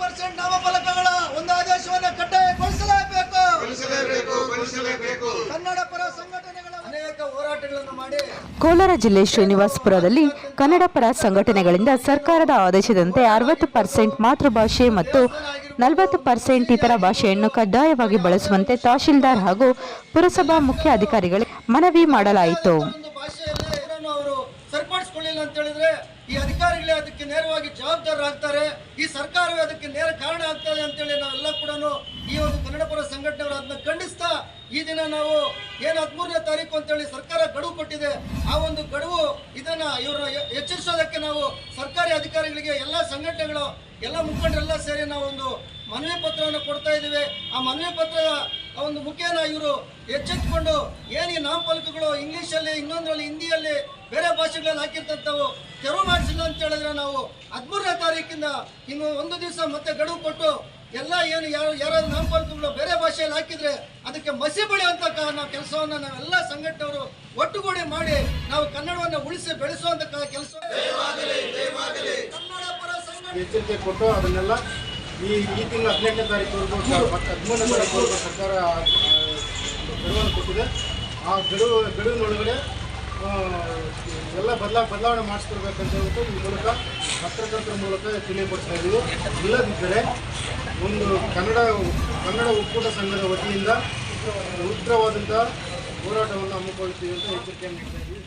Percent ನಾಮಫಲಕಗಳ ಒಂದು ಆದೇಶವನ್ನು ಕಡ್ಡಾಯಗೊಳಿಸಲೇಬೇಕು. ಗೊಳಿಸಲೇಬೇಕು ಗೊಳಿಸಲೇಬೇಕು ಕನ್ನಡ ಪರ ಸಂಘಟನೆಗಳ ಅನೇಕ ಹೋರಾಟಗಳನ್ನು ಮಾಡಿ ಕೋಲಾರ ಜಿಲ್ಲೆ ಶ್ರೀನಿವಾಸಪುರದಲ್ಲಿ ಕನ್ನಡ ಪರ ಸಂಘಟನೆಗಳಿಂದ ಸರ್ಕಾರದ ಆದೇಶದಂತೆ ಅರವತ್ತು ಪರ್ಸೆಂಟ್ ಮಾತೃಭಾಷೆ ಮತ್ತು ನಲವತ್ತು ಪರ್ಸೆಂಟ್ ಇತರ ಭಾಷೆಯನ್ನು ಕಡ್ಡಾಯವಾಗಿ ಬಳಸುವಂತೆ ತಹಶೀಲ್ದಾರ್ ಹಾಗೂ ಪುರಸಭಾ ಮುಖ್ಯ ಅಧಿಕಾರಿಗಳಿಗೆ ಮನವಿ ಮಾಡಲಾಯಿತು ಒಂದು ಭಾಷೆಯಲ್ಲಿ ಏನನ್ನು ಅವರು ಸರಿಪಡಿಸ್ಕೊಳ್ಳಿಲ್ಲ ಅಂತ ಹೇಳಿದ್ರೆ ಈ ಅಧಿಕಾರಿಗಳೇ ಅದಕ್ಕೆ ನೇರವಾಗಿ ಜವಾಬ್ದಾರರಾಗ್ತಾರೆ ಈ ಸರ್ಕಾರವೇ ಅದಕ್ಕೆ ನೇರ ಕಾರಣ ಆಗ್ತದೆ ಅಂತೇಳಿ ನಾವೆಲ್ಲ ಕೂಡ ಈ ಒಂದು ಕನ್ನಡ ಪರ ಸಂಘಟನೆಗಳು ಅದನ್ನ ಖಂಡಿಸ್ತಾ ಈ ದಿನ ನಾವು ಏನು ಹದಿಮೂರನೇ ತಾರೀಕು ಅಂತೇಳಿ ಸರ್ಕಾರ ಗಡುವು ಕೊಟ್ಟಿದೆ. ಆ ಒಂದು ಗಡುವು ಇದನ್ನ ಇವರ ಎಚ್ಚರಿಸೋದಕ್ಕೆ ನಾವು ಸರ್ಕಾರಿ ಅಧಿಕಾರಿಗಳಿಗೆ ಎಲ್ಲ ಸಂಘಟನೆಗಳು, ಎಲ್ಲ ಮುಖಂಡರೆಲ್ಲ ಸೇರಿ ನಾವು ಒಂದು ಮನವಿ ಪತ್ರವನ್ನು ಕೊಡ್ತಾ ಇದ್ದೀವಿ. ಆ ಮನವಿ ಪತ್ರದ ಆ ಒಂದು ಮುಖೇನ ಇವರು ಎಚ್ಚೆತ್ಕೊಂಡು ಏನೇ ನಾಮಫಲಕಗಳು ಇಂಗ್ಲೀಷಲ್ಲಿ ಇನ್ನೊಂದರಲ್ಲಿ ಹಿಂದಿಯಲ್ಲಿ ಬೇರೆ ಭಾಷೆಗಳಲ್ಲಿ ಹಾಕಿರ್ತಂಥವು ತೆರವು ಮಾಡಿಸಿಲ್ಲ ಅಂತ ಹೇಳಿದ್ರೆ ನಾವು ಹದಿಮೂರನೇ ತಾರೀಕಿಂದ ಇನ್ನು ಒಂದು ದಿವಸ ಮತ್ತೆ ಗಡುವು ಕೊಟ್ಟು ಎಲ್ಲ ಏನು ಯಾರು ಯಾರಾದ್ರೂ ನಾಮಫಲಕಗಳು ಬೇರೆ ಭಾಷೆಯಲ್ಲಿ ಹಾಕಿದ್ರೆ ಅದಕ್ಕೆ ಮಸಿ ಬೆಳೆಯುವಂಥ ನಾವು ಕೆಲಸವನ್ನ ನಾವೆಲ್ಲ ಸಂಘಟನೆಯವರು ಒಟ್ಟುಗೂಡಿ ಮಾಡಿ ನಾವು ಕನ್ನಡವನ್ನು ಉಳಿಸಿ ಬೆಳೆಸುವಂತ ಕೆಲಸ ಎಚ್ಚರಿಕೆ ಕೊಟ್ಟು ಅದನ್ನೆಲ್ಲ ಈ ಈ ತಿಂಗಳ ಹದಿನೆಂಟನೇ ತಾರೀಕು ಮತ್ತು ಹದಿಮೂರನೇ ತಾರೀಕು ಸರ್ಕಾರ ಗಡುವನ್ನು ಕೊಟ್ಟಿದೆ. ಆ ಗಡುವು ಗಡುವಿನೊಳಗಡೆ ಎಲ್ಲ ಬದಲಾ ಬದಲಾವಣೆ ಮಾಡಿಸ್ಕೊಡ್ಬೇಕಂತ ಹೇಳ್ಬಿಟ್ಟು ಈ ಮೂಲಕ ಪತ್ರಕರ್ತರ ಮೂಲಕ ತಿಳಿಯಪಡಿಸ್ತಾ ಇದ್ದೀವಿ. ಇಲ್ಲದಿದ್ದರೆ ಒಂದು ಕನ್ನಡ ಕನ್ನಡ ಒಕ್ಕೂಟ ಸಂಘದ ವತಿಯಿಂದ ಉಗ್ರವಾದಂಥ ಹೋರಾಟವನ್ನು ಹಮ್ಮಿಕೊಳ್ತೀವಿ ಅಂತ ಎಚ್ಚರಿಕೆಯನ್ನು ನೀಡ್ತಾ ಇದ್ದೀವಿ.